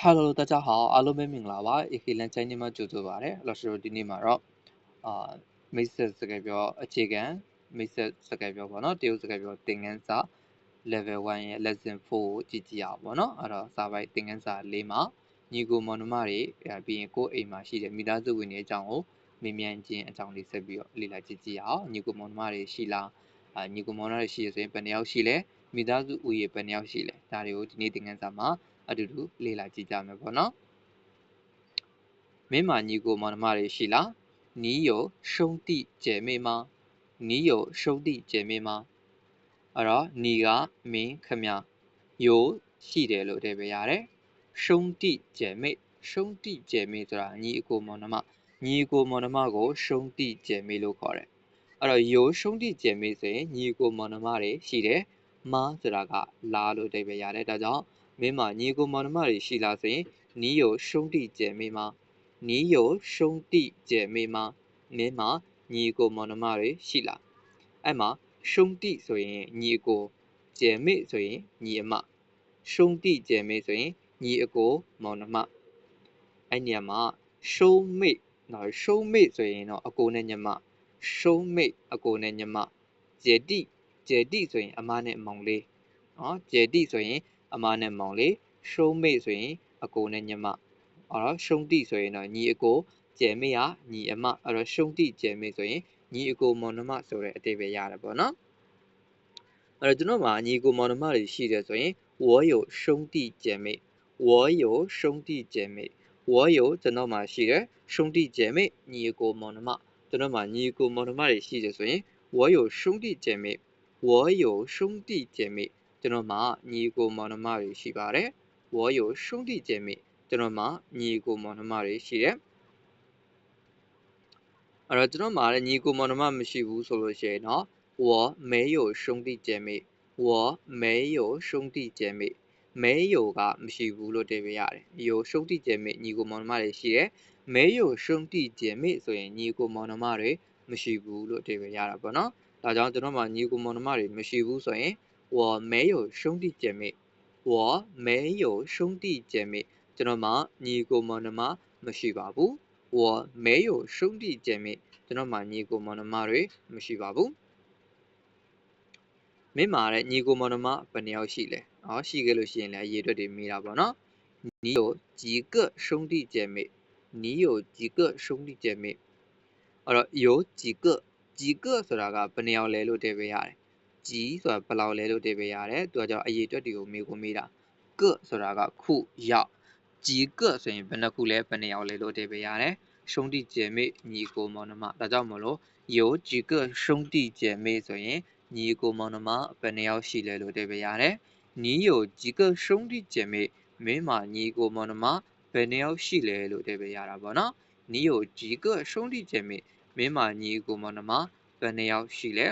Hello 大家好အားလုံးပဲမင်္ဂလာပါ AK လန်ချိုင်းနေမှာကြိုဆိုပါရစေ။လော်ရှိုဒီနေ့မှာတော့အာမိတ်ဆက်စကားပြောအခြေခံမိတ်ဆက်စကားပြောပေါ့နော်တရုတ်စကားပြောသင်ခန်းစာ level 1ရဲ့ lesson 4ကိုကြည့်ကြည့်အောင်ပေါ့နော်အဲ့တော့စာပိုက်သင်ခန်းစာ၄မှာညီကိုမောင်နှမတွေပြီးရင်ကိုယ်အိမ်မှာရှိတဲ့မိသားစုဝင်တွေအကြောင်းကိုမေးမြန်းခြင်းအကြောင်းလေးဆက်ပြီးတော့လေ့လာကြည့်ကြည့်အောင်ညီကိုမောင်နှမတွေရှိလားအာညီကိုမောင်နှမတွေရှိရဆိုရင်ဘယ်နှယောက်ရှိလဲမိသားစုဦးရေဘယ်နှယောက်ရှိလဲဒါတွေကိုဒီနေ့သင်ခန်းစာမှာ အတူတူလေ့လာကြည့်ကြမယ်ပေါ့နော်မင်းမညီကိုမောင်နှမတွေရှိလားနီးယောရှုံးတိကျဲမေမနီးယောရှုံးတိကျဲမေမအဲ့တော့နီကမင်းခမယိုရှိတယ်လို့အဓိပ္ပာယ်ရတယ်ရှုံးတိကျဲမေရှုံးတိကျဲမေဆိုတာညီအကိုမောင်နှမညီအကိုမောင်နှမကိုရှုံးတိကျဲမေလို့ခေါ်တယ်အဲ့တော့ယိုရှုံးတိကျဲမေဆိုရင်ညီအကိုမောင်နှမတွေရှိတယ်မားဆိုတာကလာလို့အဓိပ္ပာယ်ရတယ်ဒါကြောင့် မင်းမှာညီကိုမောင်နှမတွေရှိလားဆိုရင်နီးယောရှုံးတိကျဲမင်းမှာနီးယောရှုံးတိကျဲမင်းမှာမင်းမှာညီကိုမောင်နှမတွေရှိလားအဲ့မှာရှုံးတိဆိုရင်ညီကိုကျဲမိဆိုရင်ညီအမရှုံးတိကျဲမိဆိုရင်ညီအကိုမောင်နှမအဲ့နေရာမှာရှုံးမိနော်ရှုံးမိဆိုရင်တော့အကိုနဲ့ညီမရှုံးမိအကိုနဲ့ညီမကျဲတိကျဲတိဆိုရင်အမနဲ့မောင်လေးနော်ကျဲတိဆိုရင် အမနဲ့မောင်လေးရှုံးမေဆိုရင်အကိုနဲ့ညီမအဲ့တော့ရှုံးတိဆိုရင်တော့ညီအကိုကျယ်မေကညီအမအဲ့တော့ရှုံးတိကျယ်မေဆိုရင်ညီအကိုမောင်နှမဆိုတဲ့အတိပ္ပယ်ရတယ်ပေါ့နော်အဲ့တော့ကျွန်တော်မှာညီအကိုမောင်နှမတွေရှိတယ်ဆိုရင်ဝေါ်ယိုရှုံးတိကျယ်မေဝေါ်ယိုရှုံးတိကျယ်မေဝေါ်ယိုကျွန်တော်မှာရှိတယ်ရှုံးတိကျယ်မေညီအကိုမောင်နှမကျွန်တော်မှာညီအကိုမောင်နှမတွေရှိတယ်ဆိုရင်ဝေါ်ယိုရှုံးတိကျယ်မေဝေါ်ယိုရှုံးတိကျယ်မေ ကျွန်တော်မှာညီကိုမောင်နှမတွေရှိပါတယ်။ဝေါ်ယိုရှုံးတိကျဲမိကျွန်တော်မှာညီကိုမောင်နှမတွေရှိတယ်။အဲ့တော့ကျွန်တော်မှာလည်းညီကိုမောင်နှမမရှိဘူးဆိုလို့ရှိရင်တော့ဝေါ်မဲယိုရှုံးတိကျဲမိဝေါ်မဲယိုရှုံးတိကျဲမိမဲယိုကမရှိဘူးလို့တင်ပြရတယ်။ယိုရှုံးတိကျဲမိညီကိုမောင်နှမတွေရှိတယ်။မဲယိုရှုံးတိကျဲမိဆိုရင်ညီကိုမောင်နှမတွေမရှိဘူးလို့တင်ပြရတာပေါ့နော်။ဒါကြောင့်ကျွန်တော်မှာညီကိုမောင်နှမတွေမရှိဘူးဆိုရင် 我没有兄弟姐妹我没有兄弟姐妹ကျွန်တော်မှာညီကိုမောင်နှမမရှိပါဘူး我没有兄弟姐妹ကျွန်တော်မှာညီကိုမောင်နှမတွေမရှိပါဘူးမင်းမှာတဲ့ညီကိုမောင်နှမဘယ်နှယောက်ရှိလဲ။အော်ရှိခဲ့လို့ရှိရင်လည်းအရေးအတွက်တွေမေးတာပေါ့နော်။你有几个兄弟姐妹你有几个兄弟姐妹အဲ့တော့有几个几个ဆိုတာကဘယ်နှယောက်လဲလို့တည်ပေးရတယ် ကြီးဆိုတာဘယ်လောက်လဲလို့တည်ပေးရတယ်သူကကြောင့်အရေးအတွက်တွေကိုမေးခွန်းမေးတာကဆိုတာကခုရောက်ကြီးကဆိုရင်ဘယ်နှခုလဲဘယ်နှယောက်လဲလို့တည်ပေးရတယ်兄弟姐妹ညီကိုမောင်နှမဒါကြောင့်မလို့有几个兄弟姐妹ဆိုရင်ညီကိုမောင်နှမဘယ်နှယောက်ရှိလဲလို့တည်ပေးရတယ်你有几个兄弟姐妹မင်းမှာညီကိုမောင်နှမဘယ်နှယောက်ရှိလဲလို့တည်ပေးရတာပေါ့နော်你有几个兄弟姐妹မင်းမှာညီကိုမောင်နှမဘယ်နှယောက်ရှိလဲ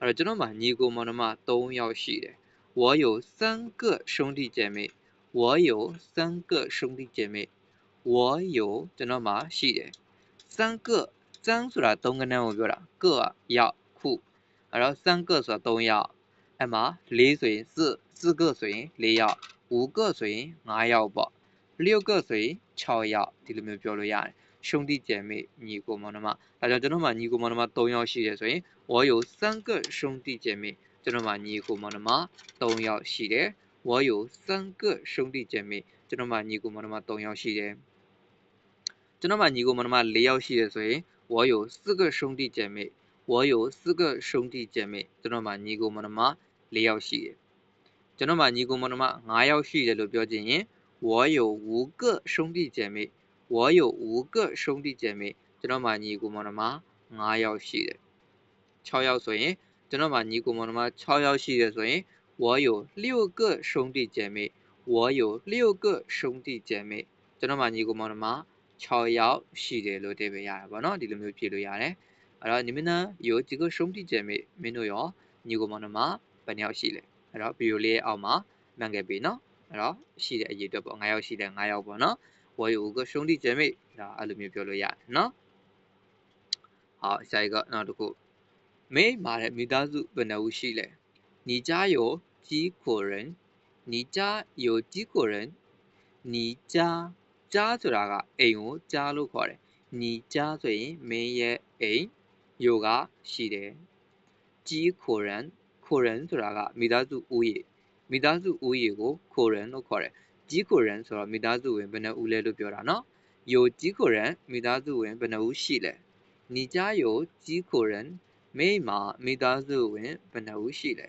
အဲ့တော့ကျွန်တော်မှာညီကိုမောင်နှမ3ယောက်ရှိတယ်我有三个兄弟姐妹我有三个兄弟姐妹我有ကျွန်တော်မှာရှိတယ်三个三ဆိုတာ3ခဏကိုပြောတာ个ကယောက်ခုအဲ့တော့三个ဆိုတာ3ယောက်အဲ့မှာ4ဆိုရင်4 4个ဆိုရင်4ယောက်5个ဆိုရင်5ယောက်ပေါ့6个ဆိုရင်6ယောက်ဒီလိုမျိုးပြောလို့ရတယ်兄弟姐妹ညီကိုမောင်နှမဒါကြောင့်ကျွန်တော်မှာညီကိုမောင်နှမ3ယောက်ရှိတယ်ဆိုရင် 我有三个兄弟姐妹ကျွန်တော်မှာညီကိုမောင်နှမ3ယောက်ရှိတယ်我有三个兄弟姐妹ကျွန်တော်မှာညီကိုမောင်နှမ3ယောက်ရှိတယ်ကျွန်တော်မှာညီကိုမောင်နှမ4ယောက်ရှိတယ်ဆိုရင်我有四个兄弟姐妹我有四个兄弟姐妹ကျွန်တော်မှာညီကိုမောင်နှမ4ယောက်ရှိတယ်ကျွန်တော်မှာညီကိုမောင်နှမ9ယောက်ရှိတယ်လို့ပြောချင်ရင်我有五个兄弟姐妹我有五个兄弟姐妹ကျွန်တော်မှာညီကိုမောင်နှမ9ယောက်ရှိတယ် 6ယောက်ဆိုရင်ကျွန်တော်မှာညီကိုမောင်နှမ6ယောက်ရှိတယ်ဆိုရင်我有6个兄弟姐妹我有6个兄弟姐妹ကျွန်တော်မှာညီကိုမောင်နှမ6ယောက်ရှိတယ်လို့တည်ပြရတာပေါ့နော်ဒီလိုမျိုးဖြည့်လို့ရတယ်အဲ့တော့你们呢有几个兄弟姐妹မင်းတို့ရောညီကိုမောင်နှမဘယ်နှယောက်ရှိလဲအဲ့တော့ဗီဒီယိုလေးအောက်မှာမှန်ခဲ့ပြီနော်အဲ့တော့ရှိတဲ့အရေးအတွက်ပေါ့9ယောက်ရှိတယ်9ယောက်ပေါ့နော်我有个兄弟姐妹ဒါအဲ့လိုမျိုးပြောလို့ရတယ်နော်好下一个နောက်တစ်ခု မင်းမာတဲ့မိသားစုဘယ်နှဦးရှိလဲ你家有几口人你家有几口人 ညီကြားကြားဆိုတာကအိမ်ကိုကြားလို့ခေါ်တယ်ညီကြားဆိုရင်မင်းရဲ့အိမ်ယိုကရှိတယ်ကြီးခိုရန်ခိုရန်ဆိုတာကမိသားစုဦးရေမိသားစုဦးရေကိုခိုရန်လို့ခေါ်တယ်ကြီးခိုရန်ဆိုတော့မိသားစုဝင်ဘယ်နှဦးလဲလို့ပြောတာနော်ယိုကြီးခိုရန်မိသားစုဝင်ဘယ်နှဦးရှိလဲညီကြားယိုကြီးခိုရန် မိမှာမိသားစုဝင်ဘယ်နှဦးရှိလဲ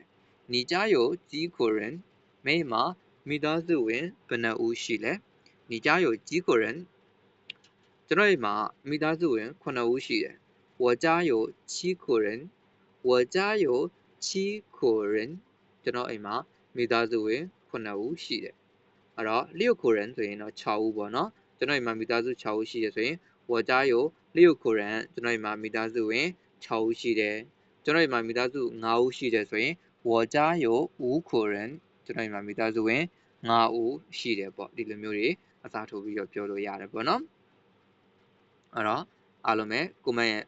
ညီကြားယိုကြီးခိုရန်မိမှာမိသားစုဝင်ဘယ်နှဦးရှိလဲညီကြားယိုကြီးခိုရန်ကျွန်တော်အိမ်မှာမိသားစုဝင်9ဦးရှိတယ်我家有七口人我家有七口人ကျွန်တော်အိမ်မှာမိသားစုဝင်9ဦးရှိတယ်အဲ့တော့六口人ဆိုရင်တော့6ဦးပေါ့နော်ကျွန်တော်အိမ်မှာမိသားစု6ဦးရှိတယ်ဆိုရင်我家有六口人ကျွန်တော်အိမ်မှာမိသားစုဝင် 6ဦးရှိတယ်ကျွန်တော်အိမ်မှာမိသားစု9ဦးရှိတယ်ဆိုရင်我家有五口人ကျွန်တော်အိမ်မှာမိသားစုဝင်9ဦးရှိတယ်ပေါ့ဒီလိုမျိုးတွေအစားထိုးပြီးတော့ပြောလို့ရတယ်ပေါ့နော်အဲ့တော့အားလုံးပဲကိုမန့်ရဲ့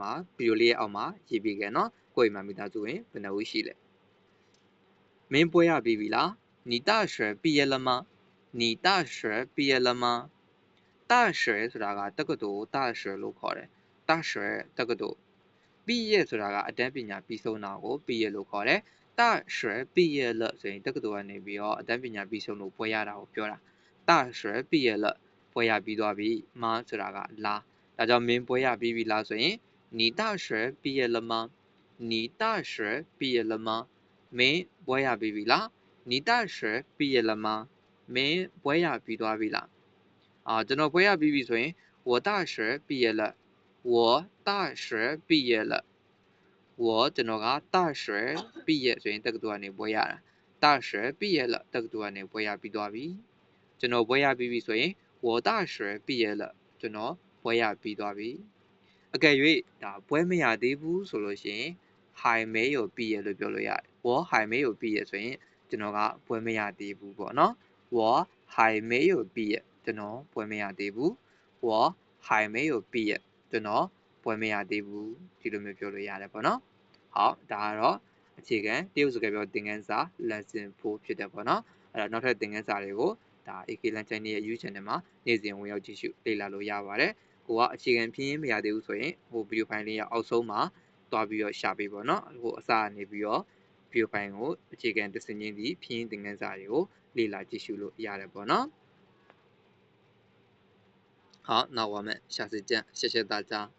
မှာဗီဒီယိုလေးရဲ့အောက်မှာရေးပြခဲ့နော်ကိုယ့်အိမ်မှာမိသားစုဝင်ဘယ်နှဦးရှိလဲမင်းပွဲရပြီးပြီလား你大学毕业了吗你大学毕业了吗大学ဆိုတာကတက္ကသိုလ်大学လို့ခေါ်တယ်大学တက္ကသိုလ် ပိယဆိုတာကအတန်းပညာပြီးဆုံးတာကိုပိယလို့ခေါ်တယ်။တရွှေပိယလဆိုရင်တက္ကသိုလ်ကနေပြီးတော့အတန်းပညာပြီးဆုံးလို့ပွဲရတာကိုပြောတာ။တရွှေပိယလပွဲရပြီးသွားပြီ။မဆိုတာကလာ။ဒါကြောင့်မင်းပွဲရပြီးပြီလားဆိုရင်နီတရွှေပိယလမနီတရွှေပိယလမမင်းပွဲရပြီးပြီလား။နီတရွှေပိယလမမင်းပွဲရပြီးသွားပြီလား။အာကျွန်တော်ပွဲရပြီးပြီဆိုရင်ဝတရွှေပိယလ 我大学毕业了我ကျွန်တော်က大学毕业ဆိုရင်တက္ကသိုလ်ကနေပွဲရတာ大学毕业了တက္ကသိုလ်ကနေပွဲရပြီးသွားပြီကျွန်တော်ပွဲရပြီးပြီဆိုရင်我大学毕业了ကျွန်တော်ဘွဲရပြီးသွားပြီအကယ်၍ဒါဘွဲမရသေးဘူးဆိုလို့ရှိရင်还没有毕业လို့ပြောလို့ရတယ်我还没有毕业ဆိုရင်ကျွန်တော်ကဘွဲမရသေးဘူးပေါ့နော်我还没有毕业ကျွန်တော်ဘွဲမရသေးဘူး我还没有毕业 ကျွန်တော်ဘွဲမရသေးဘူးဒီလိုမျိုးပြောလို့ရတယ်ပေါ့နော်好ဒါကတော့အခြေခံတရုတ်စကားပြောသင်ခန်းစာ lesson 4ဖြစ်တယ်ပေါ့နော်အဲ့တော့နောက်ထပ်သင်ခန်းစာတွေကိုဒါ AK Lan Channel ရဲ့ YouTube Channel မှာနေ့စဉ်ဝင်ရောက်ကြည့်ရှုလေ့လာလို့ရပါတယ်။ကိုကအခြေခံပြင်းမရသေးဘူးဆိုရင်ဟိုဗီဒီယိုဖိုင်လေးရအောက်ဆုံးမှာတွားပြီးတော့ရှာပေးပေါ့နော်။ဟိုအစကနေပြီးတော့ဗီဒီယိုဖိုင်ကိုအခြေခံတစင်းချင်းစီပြင်းသင်ခန်းစာတွေကိုလေ့လာကြည့်ရှုလို့ရတယ်ပေါ့နော်။ 好，那我们下次见，谢谢大家。